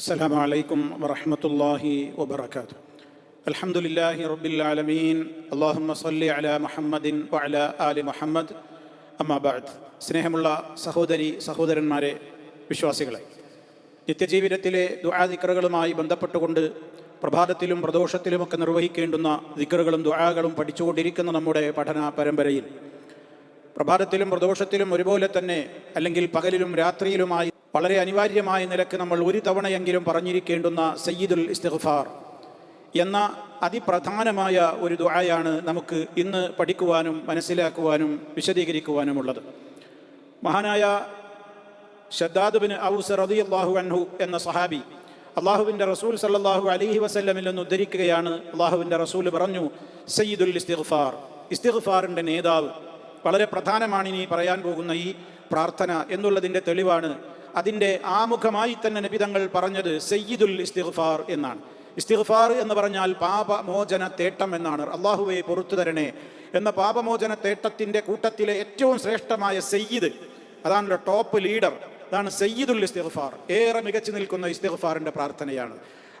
السلام عليكم ورحمة الله وبركاته الحمد لله رب العالمين اللهم صل على محمد وعلى آل محمد أما بعد സ്നേഹമുള്ള സഹോദരി സഹോദരന്മാരെ വിശ്വാസികളെ നിത്യജീവിതത്തിലെ ദുആദിക്കറുകളുമായി ബന്ധപ്പെട്ടുകൊണ്ട് പ്രഭാതത്തിലും പ്രദോഷത്തിലുമൊക്കെ നിർവഹിക്കേണ്ടുന്ന ദിക്കറുകളും ദുആകളും പഠിച്ചുകൊണ്ടിരിക്കുന്ന നമ്മുടെ പഠന പരമ്പരയിൽ പ്രഭാതത്തിലും പ്രദോഷത്തിലും ഒരുപോലെ തന്നെ അല്ലെങ്കിൽ പകലിലും രാത്രിയിലുമായി വളരെ അനിവാര്യമായ നിലയ്ക്ക് നമ്മൾ ഒരു തവണയെങ്കിലും പറഞ്ഞിരിക്കേണ്ടുന്ന സയ്യിദുൽ ഇസ്തിഗ്ഫാർ എന്ന അതിപ്രധാനമായ ഒരു ദുആയാണ് നമുക്ക് ഇന്ന് പഠിക്കുവാനും മനസ്സിലാക്കുവാനും വിശദീകരിക്കുവാനുമുള്ളത്. മഹാനായ ഷദ്ദാദുബിന് ഔസ് അള്ളാഹു അൻഹു എന്ന സഹാബി അള്ളാഹുവിന്റെ റസൂൽ സല്ലാഹു അലഹി വസല്ലമിൽ നിന്ന് ഉദ്ധരിക്കുകയാണ് അള്ളാഹുവിന്റെ റസൂൽ പറഞ്ഞു സയ്യിദുൽ ഇസ്തിഗ്ഫാർ. ഇസ്തിഗ്ഫാറിന്റെ നേതാവ് വളരെ പ്രധാനമാണ് ഇനി പറയാൻ പോകുന്ന ഈ പ്രാർത്ഥന എന്നുള്ളതിന്റെ തെളിവാണ് അതിന്റെ ആമുഖമായി തന്നെ നബിതങ്ങൾ പറഞ്ഞത് സയ്യിദുൽ ഇസ്തിഗ്ഫാർ എന്നാണ്. ഇസ്തിഗ്ഫാർ എന്ന് പറഞ്ഞാൽ പാപമോചന തേട്ടം എന്നാണ്. അള്ളാഹുവെ പുറത്തു തരണേ. എന്ന പാപമോചന തേട്ടത്തിന്റെ കൂട്ടത്തിലെ ഏറ്റവും ശ്രേഷ്ഠമായ സയ്യിദ് അതാണല്ലോ ടോപ്പ് ലീഡർ അതാണ് സയ്യിദുൽ ഇസ്തിഗ്ഫാർ. ഏറെ മികച്ചു നിൽക്കുന്ന ഇസ്തിഗ്ഫാറിന്റെ പ്രാർത്ഥനയാണ്.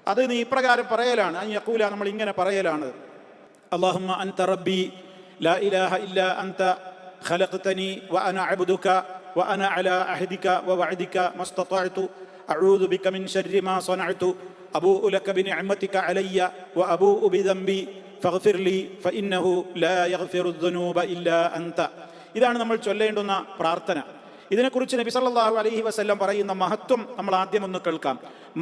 അത് നീ ഇപ്രകാരം പറയലാണ്. അൻ കൂല നമ്മൾ ഇങ്ങനെ പറയലാണ്. അള്ളാഹുമ്മ അൻ തറബി ലാ ഇലാഹ ഇല്ല അന്ത ഖലഖ്തനി വ അന അബ്ദുക وأنا على عهدك ووعدك ما استطعت أعوذ بك من شر ما صنعت أبوء لك بنعمتك علي وأبوء بذنبي فاغفر لي فإنه لا يغفر الذنوب إلا أنت ഇതാണ് നമ്മൾ ചൊല്ലേണ്ടുന്ന പ്രാർത്ഥന ഇതിനെക്കുറിച്ച് നബി സല്ലല്ലാഹു അലൈഹി വസല്ലം പറയുന്ന മഹത്വം നമ്മൾ ആദ്യം ഒന്ന് കേൾക്കാം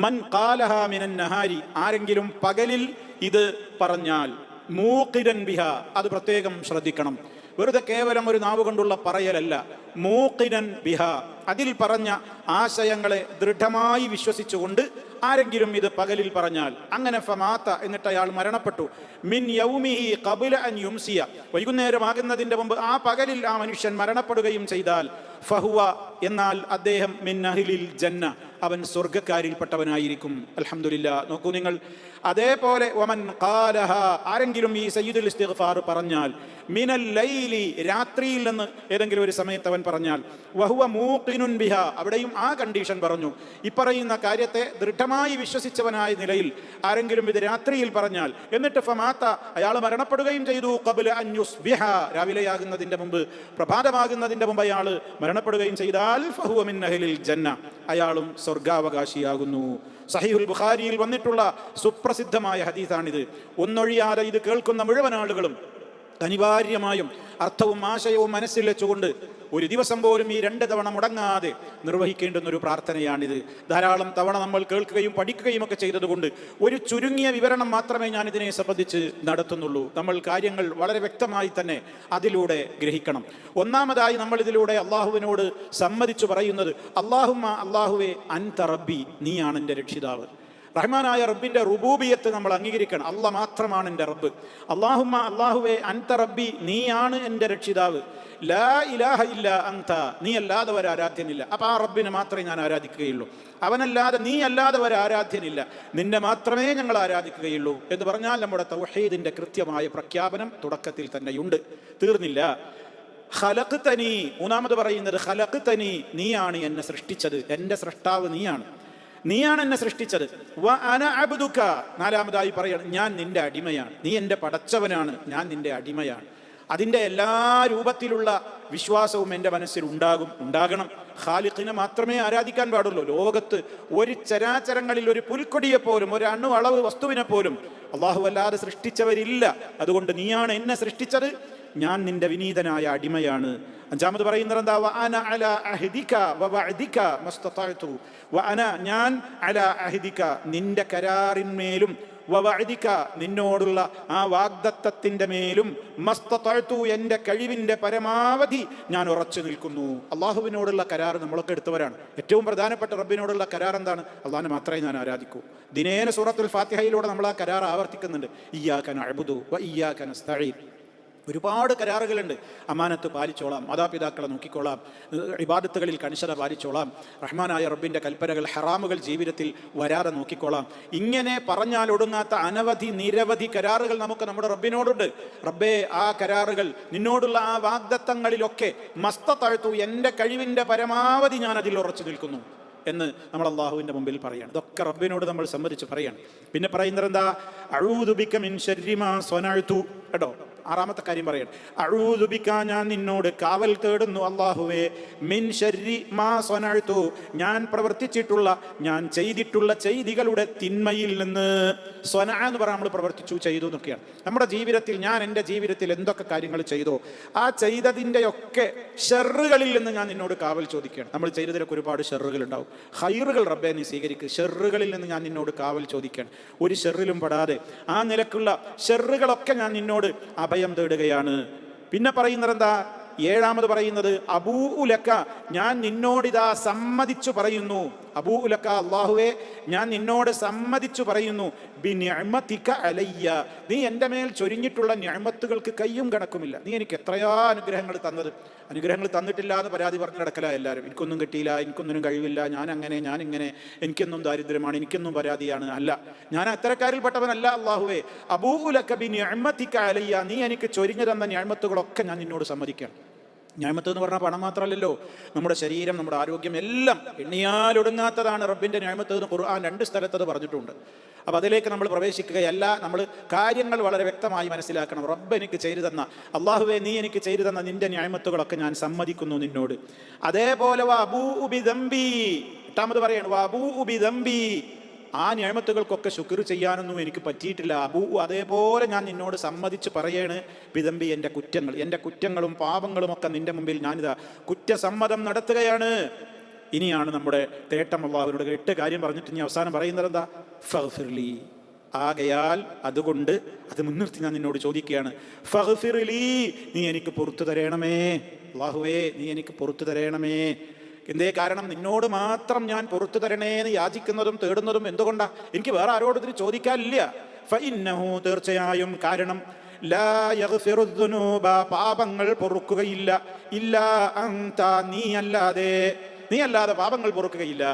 മൻ ഖാലഹ മിനൻ നഹാരി ആരെങ്കിലും പകലിൽ ഇത് പറഞ്ഞാൽ മൂക്കിരൻ ബിഹ അത് പ്രത്യേകം ശ്രദ്ധിക്കണം വെറുതെ കേവലം ഒരു നാവ് കൊണ്ടുള്ള പറയലല്ല. മൂക്കിനൻ ബിഹ. അതിൽ പറഞ്ഞ ആശയങ്ങളെ ദൃഢമായി വിശ്വസിച്ചുകൊണ്ട് ആരെങ്കിലും ഇത് പകലിൽ പറഞ്ഞാൽ. അങ്ങനെ ഫമാത്ത എന്നിട്ട് അയാൾ മരണപ്പെട്ടു. മിൻ യൗമിഹി കബുല അൻ യുംസിയ. വൈകുന്നേരമാകുന്നതിന്റെ മുമ്പ് ആ പകലിൽ ആ മനുഷ്യൻ മരണപ്പെടുകയും ചെയ്താൽ ഫഹുവ എന്നാൽ അദ്ദേഹം മിൻ അഹിലിൽ ജന്ന. അവൻ സ്വർഗക്കാരിൽപ്പെട്ടവനായിരിക്കും അൽഹംദുലില്ലാ. നോക്കൂ നിങ്ങൾ. അതേപോലെ ഒമൻ കാലഹ ആരെങ്കിലും ഈ സയ്യിദുൽ ഇസ്തിഗ്ഫാർ പറഞ്ഞാൽ മിനൽ ലൈലി രാത്രിയിൽ നിന്ന് ഏതെങ്കിലും ഒരു സമയത്ത് അവൻ പറഞ്ഞാൽ വഹുവ മൂക്കിനുൻ ബിഹ അവിടെയും ആ കണ്ടീഷൻ പറഞ്ഞു. ഇപ്പറയുന്ന കാര്യത്തെ ദൃഢമായി വിശ്വസിച്ചവനായ നിലയിൽ ആരെങ്കിലും ഇത് രാത്രിയിൽ പറഞ്ഞാൽ എന്നിട്ട് ഫമാത്ത അയാൾ മരണപ്പെടുകയും ചെയ്തു. കബുല അന്യുസ് ബിഹ രാവിലെയാകുന്നതിന്റെ മുമ്പ് പ്രഭാതമാകുന്നതിന്റെ മുമ്പ് അയാൾ മരണപ്പെടുകയും ചെയ്താൽ ഫഹുവ മിൻ അഹ്ലിൽ ജന്ന. അയാളും സ്വർഗാവകാശിയാകുന്നു. സഹീഹുൽ ബുഖാരിയിൽ വന്നിട്ടുള്ള സുപ്രസിദ്ധമായ ഹദീസാണിത്. ഒന്നൊഴിയാതെ ഇത് കേൾക്കുന്ന മുഴുവൻ ആളുകളും അനിവാര്യമായും അർത്ഥവും ആശയവും മനസ്സിൽ വെച്ചുകൊണ്ട് ഒരു ദിവസം പോലും ഈ രണ്ട് തവണ മുടങ്ങാതെ നിർവഹിക്കേണ്ടുന്ന ഒരു പ്രാർത്ഥനയാണിത്. ധാരാളം തവണ നമ്മൾ കേൾക്കുകയും പഠിക്കുകയും ഒക്കെ ചെയ്തതുകൊണ്ട് ഒരു ചുരുങ്ങിയ വിവരണം മാത്രമേ ഞാൻ ഇതിനെ സംബന്ധിച്ച് നടത്തുന്നുള്ളൂ. നമ്മൾ കാര്യങ്ങൾ വളരെ വ്യക്തമായി തന്നെ അതിലൂടെ ഗ്രഹിക്കണം. ഒന്നാമതായി നമ്മൾ ഇതിലൂടെ അള്ളാഹുവിനോട് സമ്മതിച്ചു പറയുന്നത് അള്ളാഹുമ്മ അള്ളാഹുവെ അൻത റബ്ബി നീയാണ് എന്റെ രക്ഷിതാവ്. റഹ്മാനായ റബ്ബിന്റെ റുബൂബിയത്ത് നമ്മൾ അംഗീകരിക്കണം. അല്ല മാത്രമാണ് എന്റെ റബ്ബ്. അള്ളാഹുമ്മ അള്ളാഹുവെ അൻത റബ്ബി നീയാണ് എന്റെ രക്ഷിതാവ്. ലാ ഇലാഹ ഇല്ല അന്ത നീ അല്ലാതെ ഒരു ആരാധ്യനില്ല. അപ്പൊ ആ റബ്ബിനെ മാത്രമേ ഞാൻ ആരാധിക്കുകയുള്ളൂ. അവനല്ലാതെ നീ അല്ലാതെ ഒരു ആരാധ്യനില്ല. നിന്നെ മാത്രമേ ഞങ്ങൾ ആരാധിക്കുകയുള്ളൂ. എന്ന് പറഞ്ഞാൽ നമ്മുടെ തൗഹീദിന്റെ കൃത്യമായ പ്രഖ്യാപനം തുടക്കത്തിൽ തന്നെയുണ്ട്. തീർന്നില്ല. ഹലക്ക് തനി മൂന്നാമത് പറയുന്നത് ഹലക്ക് തനി നീയാണ് എന്നെ സൃഷ്ടിച്ചത്. എന്റെ സൃഷ്ടാവ് നീയാണ്. നീയാണ് എന്നെ സൃഷ്ടിച്ചത്. അന നാലാമതായി പറയണം ഞാൻ നിന്റെ അടിമയാണ്. നീ എന്റെ പടച്ചവനാണ് ഞാൻ നിന്റെ അടിമയാണ്. അതിന്റെ എല്ലാ രൂപത്തിലുള്ള വിശ്വാസവും എന്റെ മനസ്സിൽ ഉണ്ടാകും ഉണ്ടാകണം. ഖാലിഖിനെ മാത്രമേ ആരാധിക്കാൻ പാടുള്ളൂ. ലോകത്ത് ഒരു ചരാചരങ്ങളിൽ ഒരു പുൽക്കൊടിയെ പോലും ഒരു അണു അളവ് വസ്തുവിനെ പോലും അള്ളാഹു അല്ലാതെ സൃഷ്ടിച്ചവരില്ല. അതുകൊണ്ട് നീയാണ് എന്നെ സൃഷ്ടിച്ചത്. ഞാൻ നിന്റെ വിനീതനായ അടിമയാണ്. അഞ്ചാമത് പറയുന്നത് മസ്തതഅതു. ഞാൻ അല നിന്റെ കരാറിന്മേലും വവഅദിക നിന്നോടുള്ള ആ വാഗ്ദത്തത്തിന്റെ മേലും മസ്തതഅതു എന്റെ കഴിവിന്റെ പരമാവധി ഞാൻ ഉറച്ചു നിൽക്കുന്നു. അള്ളാഹുവിനോടുള്ള കരാർ നമ്മളൊക്കെ എടുത്തവരാണ്. ഏറ്റവും പ്രധാനപ്പെട്ട റബ്ബിനോടുള്ള കരാർ എന്താണ്? അള്ളാഹിനെ മാത്രമേ ഞാൻ ആരാധിക്കൂ. ദിനേന സൂറത്തുൽ ഫാത്തിഹയിലൂടെ നമ്മൾ ആ കരാർ ആവർത്തിക്കുന്നുണ്ട്. ഇയ്യാക്കൻ അഴുതു വ ഇയ്യാക്കൻ ഒരുപാട് കരാറുകളുണ്ട്. അമാനത്ത് പാലിച്ചോളാം മാതാപിതാക്കളെ നോക്കിക്കോളാം ഇബാദത്തുകളിൽ കണിശത പാലിച്ചോളാം റഹ്മാനായ റബ്ബിന്റെ കൽപ്പനകൾ ഹറാമുകൾ ജീവിതത്തിൽ വരാതെ നോക്കിക്കോളാം ഇങ്ങനെ പറഞ്ഞാൽ ഒടുങ്ങാത്ത അനവധി നിരവധി കരാറുകൾ നമുക്ക് നമ്മുടെ റബ്ബിനോടുണ്ട്. റബ്ബേ ആ കരാറുകൾ നിന്നോടുള്ള ആ വാഗ്ദത്തങ്ങളിലൊക്കെ മസ്ത താഴ്ത്തു എന്റെ കഴിവിന്റെ പരമാവധി ഞാൻ അതിൽ ഉറച്ചു നിൽക്കുന്നു എന്ന് നമ്മൾ അള്ളാഹുവിന്റെ മുമ്പിൽ പറയാണ്. ഇതൊക്കെ റബ്ബിനോട് നമ്മൾ സമ്മതിച്ച് പറയാണ്. പിന്നെ പറയുന്നത് എന്താ അഴൂതുബിക്ക മിൻ ശരീമാ സ്വനഴ്ത്തു കേട്ടോ? ആറാമത്തെ കാര്യം പറയട്ടെ. അഴൂതുബിക്ക ഞാൻ നിന്നോട് കാവൽ തേടുന്നു അള്ളാഹുവേ മിൻ ശരി മാ സ്വനഴ്ത്തു ഞാൻ പ്രവർത്തിച്ചിട്ടുള്ള ഞാൻ ചെയ്തിട്ടുള്ള ചെയ്തികളുടെ തിന്മയിൽ നിന്ന് സ്വന എന്ന് പറയാൻ നമ്മൾ പ്രവർത്തിച്ചു ചെയ്തു എന്നൊക്കെയാണ്. നമ്മുടെ ജീവിതത്തിൽ ഞാൻ എന്റെ ജീവിതത്തിൽ എന്തൊക്കെ കാര്യങ്ങൾ ചെയ്തോ ആ ചെയ്തതിന്റെയൊക്കെ ഷെറുകളിൽ നിന്ന് ഞാൻ നിന്നോട് കാവൽ ചോദിക്കുകയാണ്. നമ്മൾ ചെയ്തതിലൊക്കെ ഒരുപാട് ഷെറുകൾ ഉണ്ടാവും. ഹൈറുകൾ റബ്ബെ നീ സ്വീകരിക്കുക ഷെറുകളിൽ നിന്ന് ഞാൻ നിന്നോട് കാവൽ ചോദിക്കുകയാണ്. ഒരു ഷെറിലും പെടാതെ ആ നിലക്കുള്ള ഷെറുകളൊക്കെ ഞാൻ നിന്നോട് അഭയം തേടുകയാണ്. പിന്നെ പറയുന്നത് എന്താ ഏഴാമത് പറയുന്നത് അബൂ ഉലക്ക ഞാൻ നിന്നോടിതാ സമ്മതിച്ചു പറയുന്നു. അബൂ അള്ളാഹുവെ ഞാൻ നിന്നോട് സമ്മതിച്ചു പറയുന്നു. ബി ഞമത്തിക്ക അലയ്യ. നീ എന്റെ മേൽ ചൊരിഞ്ഞിട്ടുള്ള ഞമത്തുകൾക്ക് കയ്യും കണക്കുമില്ല. നീ എനിക്ക് എത്രയാ അനുഗ്രഹങ്ങൾ തന്നത്? അനുഗ്രഹങ്ങൾ തന്നിട്ടില്ല എന്ന് പരാതി പറഞ്ഞു കിടക്കല എല്ലാവരും. എനിക്കൊന്നും കിട്ടിയില്ല എനിക്കൊന്നിനും കഴിവില്ല ഞാൻ അങ്ങനെ ഞാൻ ഇങ്ങനെ എനിക്കൊന്നും ദാരിദ്ര്യമാണ് എനിക്കൊന്നും പരാതിയാണ്. അല്ല ഞാൻ അത്തരക്കാരിൽപ്പെട്ടവനല്ല അള്ളാഹുവേ. അബൂ ഉലക്ക ബി ഞമത്തിക്ക അലയ്യ. നീ എനിക്ക് ചൊരിഞ്ഞു തന്ന ഞമത്തുകളൊക്കെ ഞാൻ നിന്നോട് സമ്മതിക്കണം ന്യായമത്ത് എന്ന് പറഞ്ഞാൽ പണം മാത്രമല്ലല്ലോ. നമ്മുടെ ശരീരം നമ്മുടെ ആരോഗ്യം എല്ലാം എണ്ണിയാലൊടുങ്ങാത്തതാണ് റബ്ബിന്റെ ന്യായമത്ത് എന്ന് ഖുർആൻ രണ്ട് സ്ഥലത്തത് പറഞ്ഞിട്ടുണ്ട്. അപ്പോൾ അതിലേക്ക് നമ്മൾ പ്രവേശിക്കുകയല്ല നമ്മൾ കാര്യങ്ങൾ വളരെ വ്യക്തമായി മനസ്സിലാക്കണം. റബ്ബ് എനിക്ക് ചെയ്തു തന്ന അള്ളാഹുവെ നീ എനിക്ക് ചെയ്തു തന്ന നിന്റെ ന്യായമത്തുകളൊക്കെ ഞാൻ സമ്മതിക്കുന്നു നിന്നോട്. അതേപോലെ വാ അബൂ ഉബി ദമ്പി എട്ടാമത് പറയാണ് വാ അബൂ ഉബി ദമ്പി ആ ഞാമത്തുകൾക്കൊക്കെ ശുക്ർ ചെയ്യാനൊന്നും എനിക്ക് പറ്റിയിട്ടില്ല. അബൂ അതേപോലെ ഞാൻ നിന്നോട് സമ്മതിച്ച് പറയാണ് പിതമ്പി എന്റെ കുറ്റങ്ങൾ എന്റെ കുറ്റങ്ങളും പാപങ്ങളും ഒക്കെ നിന്റെ മുമ്പിൽ ഞാനിതാ കുറ്റസമ്മതം നടത്തുകയാണ്. ഇനിയാണ് നമ്മുടെ തേട്ടം അവരോട് എട്ട് കാര്യം പറഞ്ഞിട്ട് ഇനി അവസാനം പറയുന്നത് എന്താ? ഫഹ്ഫിർലി ആകയാൽ അതുകൊണ്ട് അത് മുൻനിർത്തി ഞാൻ നിന്നോട് ചോദിക്കുകയാണ്. ഫഹ്ഫിർലി നീ എനിക്ക് പുറത്തു തരണമേ. അള്ളാഹുവേ നീ എനിക്ക് പുറത്തു തരണമേ. എന്തേ കാരണം? നിന്നോട് മാത്രം ഞാൻ പുറത്തു തരണേ എന്ന് യാചിക്കുന്നതും തേടുന്നതും എന്തുകൊണ്ടാ? എനിക്ക് വേറെ ആരോടും ഇതിന് ചോദിക്കാനില്ല. ഫഇന്നഹു തീർച്ചയായും കാരണം പാപങ്ങൾ പൊറുക്കുകയില്ല. ഇല്ല നീ അല്ലാതെ നീ അല്ലാതെ പാപങ്ങൾ പൊറുക്കുകയില്ല.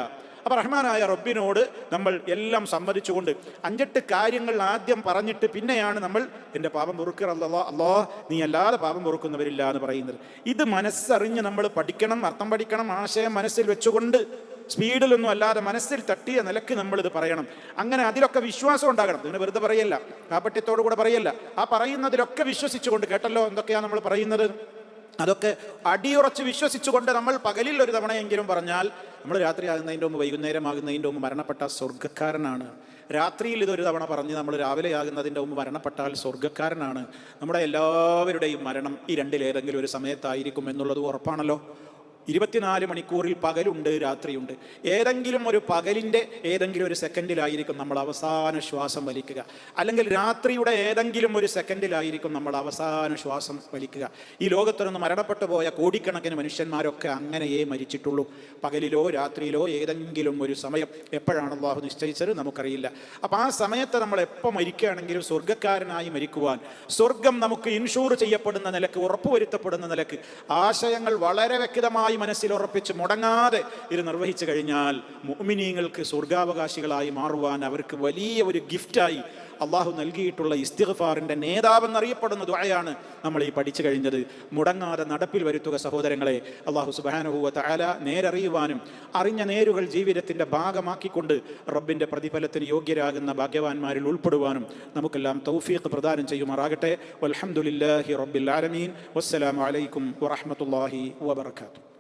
അപ്പൊ റഹ്മാനായ റബ്ബിനോട് നമ്മൾ എല്ലാം സമ്മതിച്ചുകൊണ്ട് അഞ്ചെട്ട് കാര്യങ്ങൾ ആദ്യം പറഞ്ഞിട്ട് പിന്നെയാണ് നമ്മൾ എന്റെ പാപം പൊറുക്കറല്ലോ അല്ലോ നീ അല്ലാതെ പാപം പൊറുക്കുന്നവരില്ല എന്ന് പറയുന്നത്. ഇത് മനസ്സറിഞ്ഞ് നമ്മൾ പഠിക്കണം അർത്ഥം പഠിക്കണം ആശയം മനസ്സിൽ വെച്ചുകൊണ്ട് സ്പീഡിലൊന്നും അല്ലാതെ മനസ്സിൽ തട്ടിയ നിലയ്ക്ക് നമ്മൾ ഇത് പറയണം. അങ്ങനെ അതിലൊക്കെ വിശ്വാസം ഉണ്ടാകണം. ഇതിന് വെറുതെ പറയല്ല. കാപ്പട്യത്തോടു കൂടെ പറയല്ല. ആ പറയുന്നതിലൊക്കെ വിശ്വസിച്ചുകൊണ്ട് കേട്ടല്ലോ എന്തൊക്കെയാണ് നമ്മൾ പറയുന്നത്? അതൊക്കെ അടിയുറച്ച് വിശ്വസിച്ചുകൊണ്ട് നമ്മൾ പകലിൽ ഒരു തവണയെങ്കിലും പറഞ്ഞാൽ നമ്മൾ രാത്രി ആകുന്നതിന്റെ മുമ്പ് വൈകുന്നേരം ആകുന്നതിന്റെ മുമ്പ് മരണപ്പെട്ട സ്വർഗക്കാരനാണ്. രാത്രിയിൽ ഇതൊരു തവണ പറഞ്ഞ് നമ്മൾ രാവിലെ ആകുന്നതിന്റെ മുമ്പ് മരണപ്പെട്ടാൽ സ്വർഗക്കാരനാണ്. നമ്മുടെ എല്ലാവരുടെയും മരണം ഈ രണ്ടിലേതെങ്കിലും ഒരു സമയത്തായിരിക്കും എന്നുള്ളത് ഉറപ്പാണല്ലോ. ഇരുപത്തിനാല് മണിക്കൂറിൽ പകലുണ്ട് രാത്രിയുണ്ട്. ഏതെങ്കിലും ഒരു പകലിന്റെ ഏതെങ്കിലും ഒരു സെക്കൻഡിലായിരിക്കും നമ്മൾ അവസാന ശ്വാസം വലിക്കുക. അല്ലെങ്കിൽ രാത്രിയുടെ ഏതെങ്കിലും ഒരു സെക്കൻഡിലായിരിക്കും നമ്മൾ അവസാന ശ്വാസം വലിക്കുക. ഈ ലോകത്തുനിന്ന് മരണപ്പെട്ടു പോയ കോടിക്കണക്കിന് മനുഷ്യന്മാരൊക്കെ അങ്ങനെയേ മരിച്ചിട്ടുള്ളൂ. പകലിലോ രാത്രിയിലോ ഏതെങ്കിലും ഒരു സമയം എപ്പോഴാണ് അള്ളാഹു നിശ്ചയിച്ചത് നമുക്കറിയില്ല. അപ്പം ആ സമയത്ത് നമ്മൾ എപ്പോൾ മരിക്കുകയാണെങ്കിലും സ്വർഗക്കാരനായി മരിക്കുവാൻ സ്വർഗം നമുക്ക് ഇൻഷൂർ ചെയ്യപ്പെടുന്ന നിലയ്ക്ക് ഉറപ്പുവരുത്തപ്പെടുന്ന നിലയ്ക്ക് ആശയങ്ങൾ വളരെ വ്യക്തമായി മനസ്സിൽ ഉറപ്പിച്ച് മുടങ്ങാതെ ഇത് നിർവഹിച്ചു കഴിഞ്ഞാൽ മുഅ്മിനീങ്ങൾക്ക് സ്വർഗാവകാശികളായി മാറുവാൻ അവർക്ക് വലിയ ഒരു ഗിഫ്റ്റായി അള്ളാഹു നൽകിയിട്ടുള്ള ഇസ്തിഗ്ഫാറിന്റെ നേതാവെന്നറിയപ്പെടുന്ന ദ്വായാണ് നമ്മൾ ഈ പഠിച്ചു കഴിഞ്ഞത്. മുടങ്ങാതെ നടപ്പിൽ വരുത്തുക സഹോദരങ്ങളെ അള്ളാഹു സുബാനുഭൂവ തആല നേരറിയുവാനും അറിഞ്ഞ നേരുകൾ ജീവിതത്തിന്റെ ഭാഗമാക്കിക്കൊണ്ട് റബ്ബിന്റെ പ്രതിഫലത്തിന് യോഗ്യരാകുന്ന ഭാഗ്യവാന്മാരിൽ ഉൾപ്പെടുവാനും നമുക്കെല്ലാം തൗഫീഖ് പ്രദാനം ചെയ്യുമാറാകട്ടെ. വൽഹംദുലില്ലാഹി റബ്ബിൽ ആലമീൻ. വസ്സലാമു അലൈക്കും വറഹ്മത്തുള്ളാഹി വബറകാതുഹു.